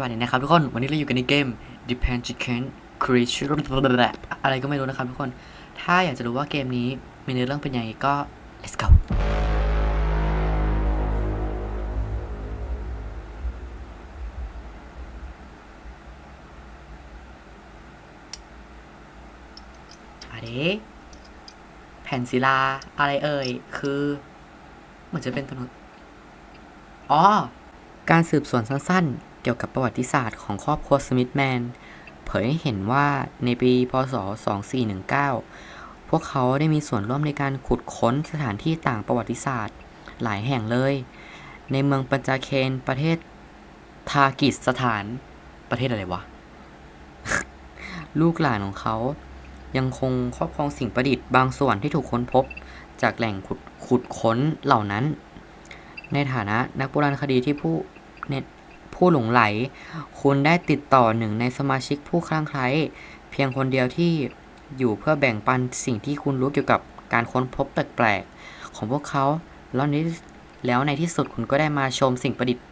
วัสดีนะครับทุกคนวันนี้เราอยู่กันในเกม Depend Chicken Creature อะไรก็ไม่รู้นะครับทุกคน ถ้าอยากจะรู้ว่าเกมนี้มีเนื้อเรื่องเป็นยังไงก็ let's go อะเดแผ่นศิลาอะไรเอ่ย คือเหมือนจะเป็นถนนอ๋อ การสืบสวนสั้นๆ กี่ยวกับประวัติศาสตร์ของครอบครัวสมิธแมน เผยให้เห็นว่าในปี พศ 2419 พวกเขาได้มีส่วนร่วมในการขุดค้นสถานที่ต่างประวัติศาสตร์ หลายแห่งเลย ในเมืองปัญจาเคนประเทศทากิสถานประเทศอะไรวะ ลูกหลานของเขา ยังคงครอบครองสิ่งประดิษฐ์บางส่วนที่ถูกค้นพบจากแหล่งขุดขุดค้นเหล่านั้น ในฐานะนักโบราณคดีที่ผู้เนต ผู้หลงไหล คุณได้ติดต่อหนึ่งในสมาชิกผู้คลั่งไคล้เพียงคนเดียวที่อยู่เพื่อแบ่งปันสิ่งที่คุณรู้เกี่ยวกับการค้นพบแปลกๆ ของพวกเขาแล้วในแล้วในที่สุดคุณก็ได้มาชมสิ่งประดิษฐ์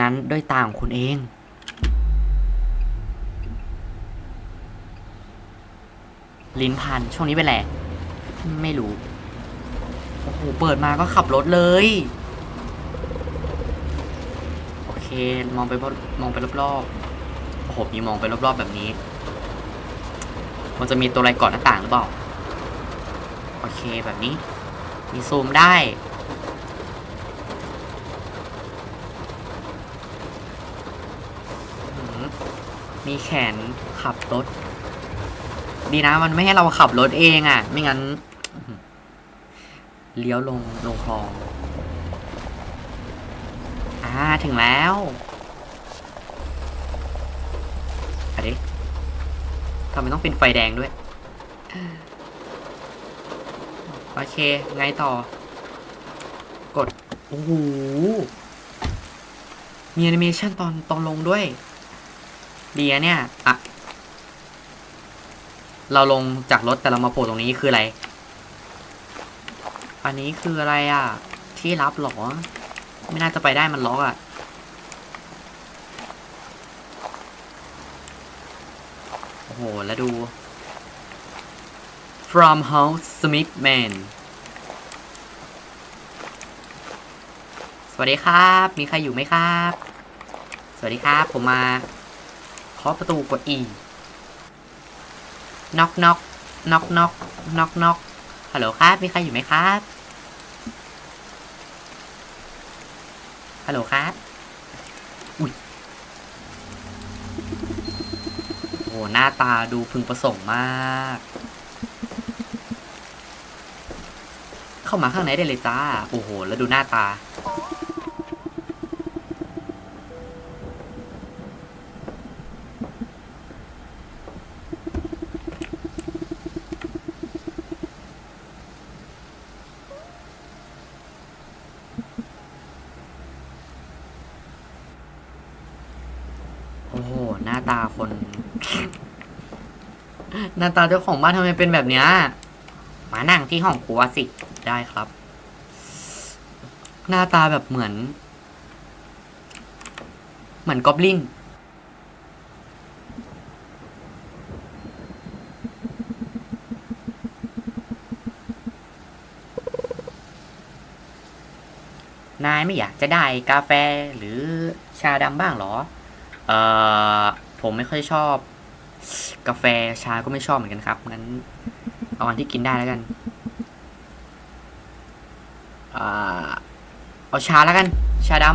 นั้นด้วยตาของคุณเอง ลิ้นพันช่วงนี้เป็นไรไม่รู้ โอ้โห เปิดมาก็ขับรถเลย มองไปมองไปรอบๆ โอ้โห มีมองไปรอบๆ แบบนี้ มันจะมีตัวอะไรเกาะหน้าต่างหรือเปล่า โอเคแบบนี้ มีซูมได้ มีแขนขับรถ ดีนะมันไม่ให้เราขับรถเองอะ่ะ ไม่งั้น เลี้ยวลงลงคลอง อ่าถึงแล้วอะเดทำไมต้องเป็นไฟแดงด้วย โอเค ไงต่อ กด โอ้โห มีแอนิเมชันตอนตอนลงด้วย ดีอะเนี่ย อะ เราลงจากรถแต่เรามาโผล่ตรงนี้คืออะไร อันนี้คืออะไรอะ ที่รับหรอ ไม่น่าจะไปได้มันล็อกอะโอ้โห แล้วดู from house smith man สวัสดีครับ มีใครอยู่ไหมครับ สวัสดีครับ ผมมาเคาะประตูกด E น็อกน็อกน็อกน็อกน็อกน็อกฮัลโหลครับ มีใครอยู่ไหมครับ ฮัลโหลครับ อุ้ย โอ้หน้าตาดูพึงประสงค์มาก เข้ามาข้างในได้เลยจ้า โอ้โห แล้วดูหน้าตา โอ้ โอ้โห หน้าตาคน หน้าตาเจ้าของบ้านทำไมเป็นแบบเนี้ยมานั่งที่ห้องครัวสิได้ครับ หน้าตาแบบเหมือน เหมือนกอบลินนายไม่อยากจะได้กาแฟหรือชาดำบ้างหรอ อ่อผมไม่ค่อยชอบ กาแฟชาก็ไม่ชอบเหมือนกันครับงั้นเอาอันที่กินได้แล้วกันอ่าเอาชาแล้วกัน ชาดำ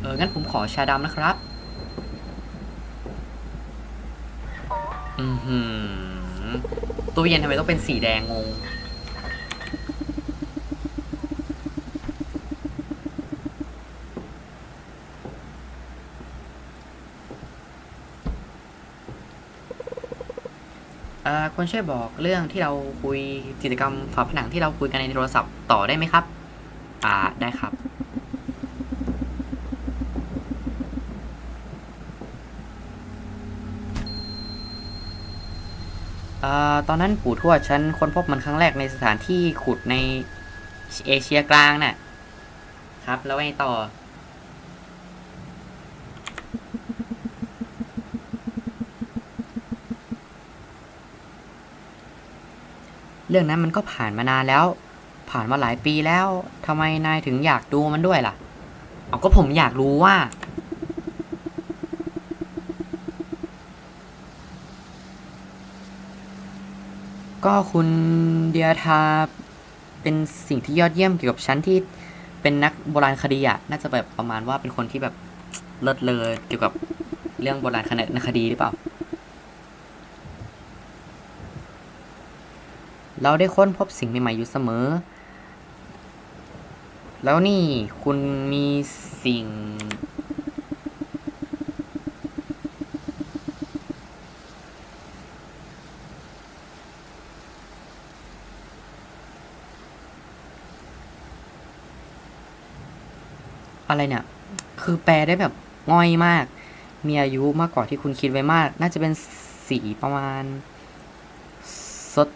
เอองั้นผมขอชาดำนะครับ อือหือตู้เย็นทำไมต้องเป็นสีแดงงง คุณช่วยบอกเรื่องที่เราคุยกิจกรรมฝาผนังที่เราคุยกันในโทรศัพท์ต่อได้ไหมครับ อ่าได้ครับอ่อตอนนั้นปู่ทวดฉันค้นพบมันครั้งแรกในสถานที่ขุดในเอเชียกลางน่ะ ครับ แล้วไงต่อ รื่องนั้นมันก็ผ่านมานานแล้ว ผ่านมาหลายปีแล้วทำไมนายถึงอยากดูมันด้วยล่ะเอาก็ผมอยากรู้ว่า ก็คุณเดียทาเป็นสิ่งที่ยอดเยี่ยมเกี่ยวกับฉันที่เป็นนักโบราณคดีอะน่าจะแบบประมาณว่าเป็นคนที่แบบเลิศเลอเกี่ยวกับเรื่องโบราณคดีหรือเปล่า เราได้ค้นพบสิ่งใหม่ๆอยู่เสมอ แล้วนี่คุณมีสิ่ง อะไรเนี่ย คือแปลได้แบบง่อยมาก มีอายุมากกว่าที่คุณคิดไว้มาก น่าจะเป็นสีประมาณศต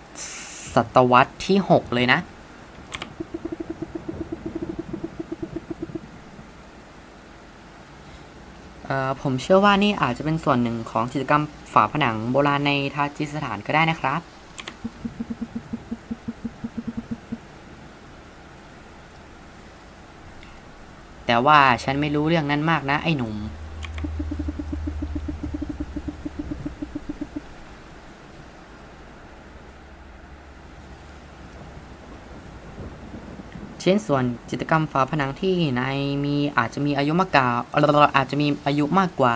ศตวรรษที่หกเลยนะเอ่อผมเชื่อว่านี่อาจจะเป็นส่วนหนึ่งของกิจกรรมฝาผนังโบราณในทาจิสถานก็ได้นะครับ แต่ว่าฉันไม่รู้เรื่องนั้นมากนะไอ้หนุ่ม ชิ้นส่วนจิตรกรรมฝาผนังที่ในมีอาจจะมีอายุมากกว่าอาจจะมีอายุมากกว่า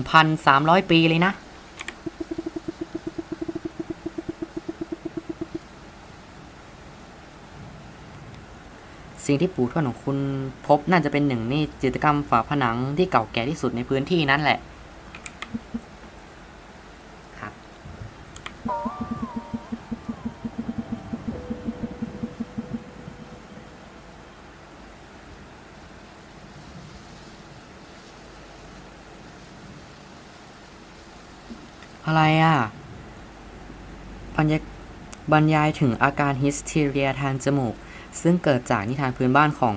1,300 ปีเลยนะ สิ่งที่ปู่ทวดของคุณพบน่าจะเป็นหนึ่งในจิตรกรรมฝาผนังที่เก่าแก่ที่สุดในพื้นที่นั้นแหละ ครับ อะไรอะ บรรยา บรรยายถึงอาการฮิสทีเรียทางจมูก ซึ่งเกิดจากนิทานพื้นบ้านของ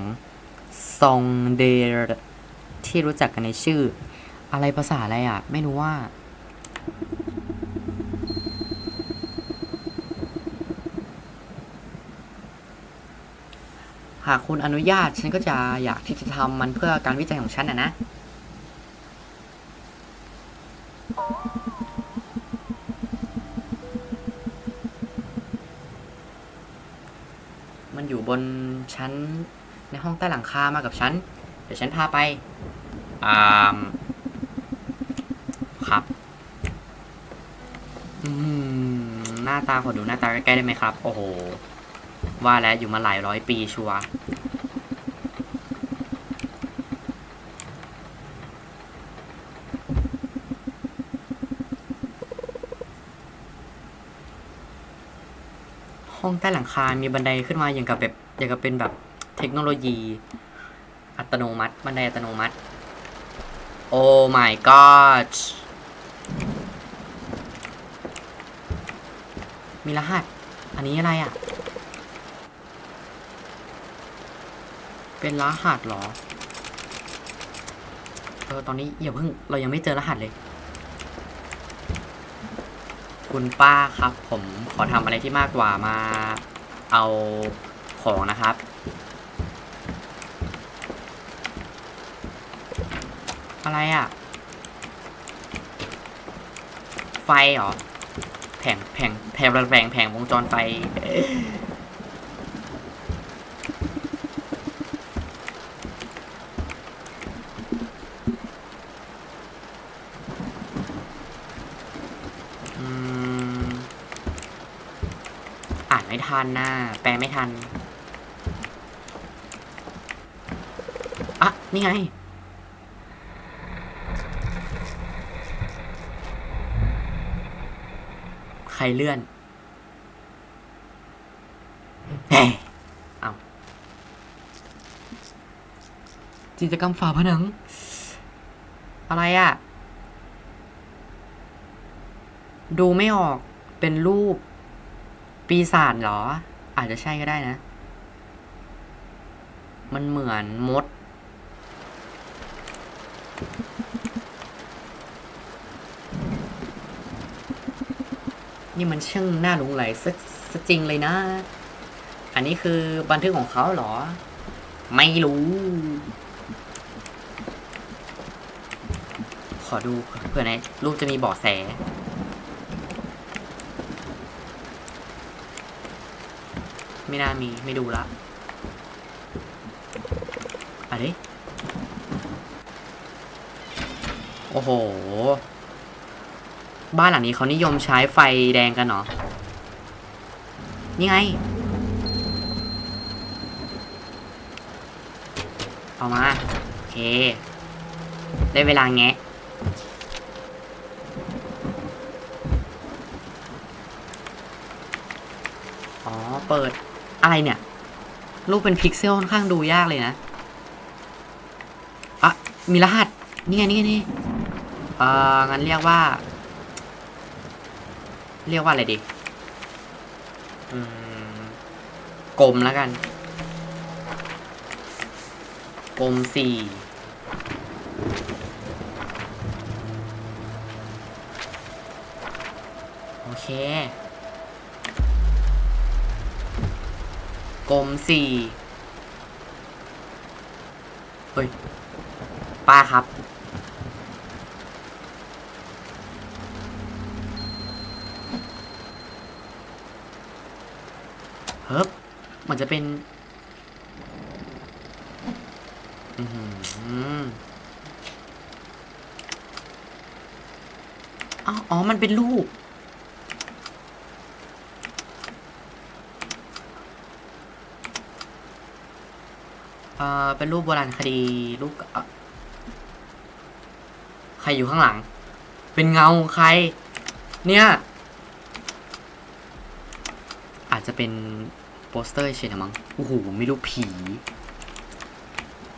ซองเดรที่รู้จักกันในชื่อ อะไรภาษาอะไรอะ ไม่รู้ว่า หากคุณอนุญาตฉันก็จะอยากที่จะทำมันเพื่อการวิจัยของฉันนะนะ อยู่บนชั้นในห้องใต้หลังคามากับฉัน เดี๋ยวฉันพาไปอ่ามครับ อืม หน้าตาขอดูหน้าตาใกล้ๆได้ไหมครับ โอ้โห ว่าแล้วอยู่มาหลายร้อยปีชัว ห้องใต้หลังคา มีบันไดขึ้นมาอย่างกับแบบอย่างกับเป็นแบบเทคโนโลยี อัตโนมัติ บันไดอัตโนมัติ โอ้ my god มีรหัส อันนี้อะไรอะ เป็นรหัสเหรอ เออ ตอนนี้อย่าเพิ่ง เรายังไม่เจอรหัสเลย คุณป้าครับ ผมขอทำอะไรที่มากกว่ามา เอาของนะครับ อะไรอะ ไฟเหรอ แผงแผงแผงแผงแผงวงจรไฟ ทันน่ะแปลไม่ทัน อะ นี่ไง ใครเลื่อนเฮ้เอากิจกรรมฝาผนัง อะไรอะ่ะ ดูไม่ออกเป็นรูป ปีศาจเหรอ อาจจะใช่ก็ได้นะ มันเหมือนมด นี่มันช่างน่าหลงไหลสักสะจริงเลยนะ อันนี้คือบันทึกของเขาเหรอ ไม่รู้ ขอดูเผื่อในรูปจะมีเบาะแส ไม่น่ามีไม่ดูละอะไรโอ้โห บ้านหลังนี้เขานิยมใช้ไฟแดงกันเหรอนี่ไง เอามา โอเค ได้เวลาแงะอ๋อ เปิด อะไรเนี่ย รูปเป็นพิกเซลค่อนข้างดูยากเลยนะอะมีรหัส นี่ไงนี่ไงนี่เอ่องั้นเรียกว่า เรียกว่าอะไรดีอืมกลมแล้วกัน กลมสี่โอเค กลมสี่เฮ้ย ป้าครับ เฮ้ยมันจะเป็น อืมอ๋ออ๋อมันเป็นรูป เอ่อเป็นรูปโบราณคดีรูปใครอยู่ข้างหลัง เป็นเงาใคร เนี่ย อาจจะเป็นโปสเตอร์เฉยๆมั้งโอ้โหไม่รู้ผี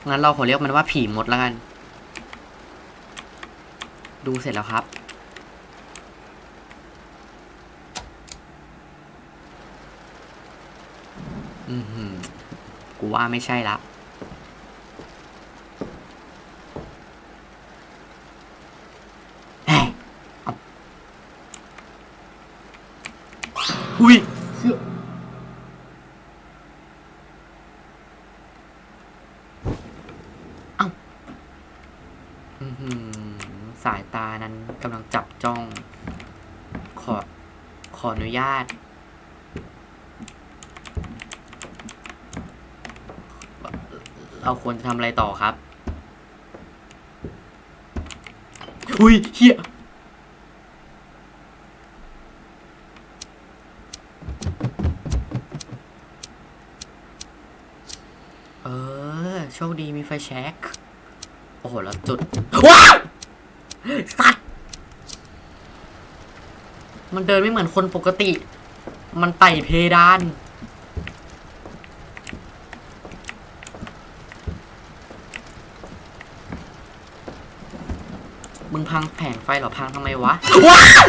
งั้นเราขอเรียกมันว่าผีมดแล้วกัน ดูเสร็จแล้วครับ อือหือกูว่าไม่ใช่ละ เฮ้ยเอา อุ้ยเสื้อเอ้าอือหือสายตานั้นกำลังจับจ้อง ขอ ขออนุญาต เราควรจะทำอะไรต่อครับ อุ้ยเฮียเออ โชคดีมี ไฟแช็กโอ้โห แล้วจุด ว้าว สัตว์ มันเดินไม่เหมือนคนปกติ มันไต่เพดาน มึงพังแผงไฟหรอพังทำไมวะ ว้าว